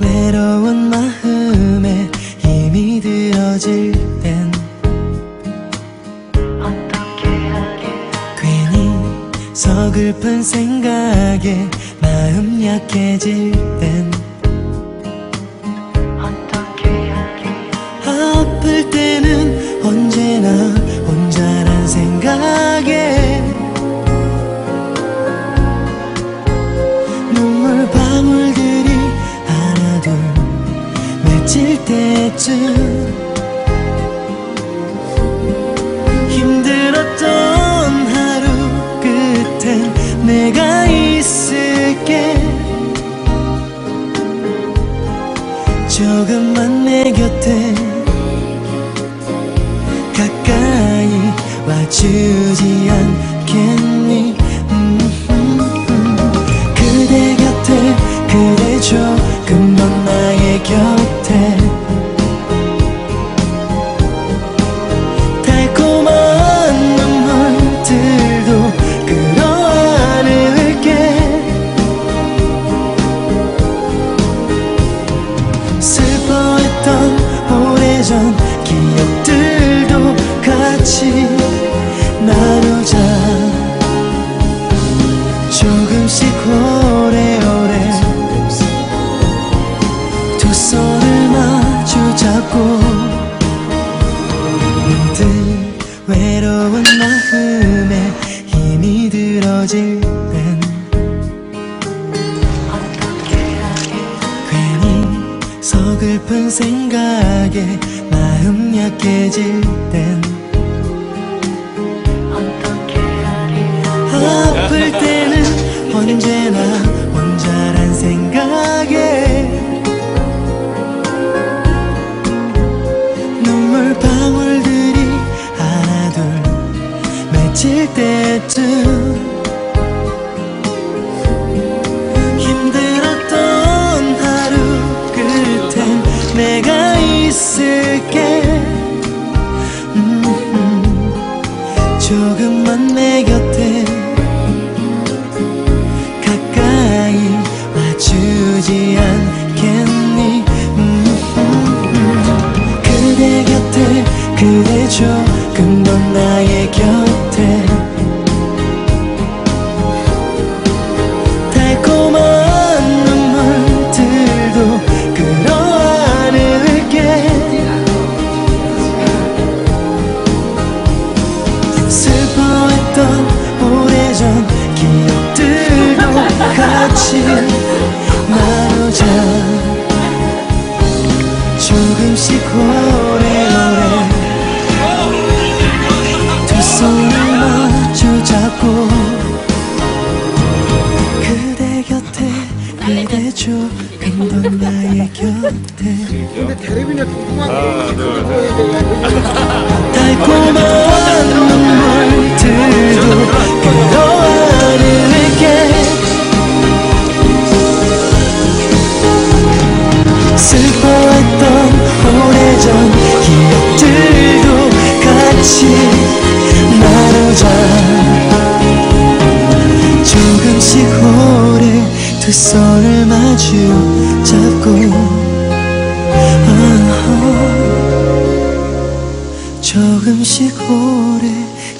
외로운 마음에 힘이 되어질 땐 괜히 서글픈 생각에 마음 약해질 땐 아플 때는 언제나 맺힐 때쯤 힘들었던 하루 끝엔 내가 있을게. 조금만 내 곁에 가까이 와주지 오래전 기억들도 같이 나누자. 조금씩 오래오래 두 손을 마주 잡고 문득 외로운 마음에 힘이 들어질 서글픈 생각에 마음 약해질 땐 아플 때는 언제나 조금만 내 곁에 가까이 와주지 않겠 슬퍼했던 오래전 기억들도 같이 나누자. 조금씩 오래오래 두 손을 마주 잡고. 그대 곁에 그대 조금 더 나의 곁에. 근데 테레비는 궁금한 게 그거에 대한 달콤한 눈물 들도 끌어안을게 슬퍼했던 오래전 기억들도 같이 나누자 조금씩 오래 두 손을 마주 잡고. 조금씩 오래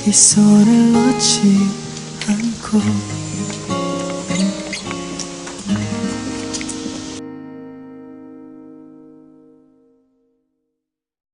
이 손을 놓지 않고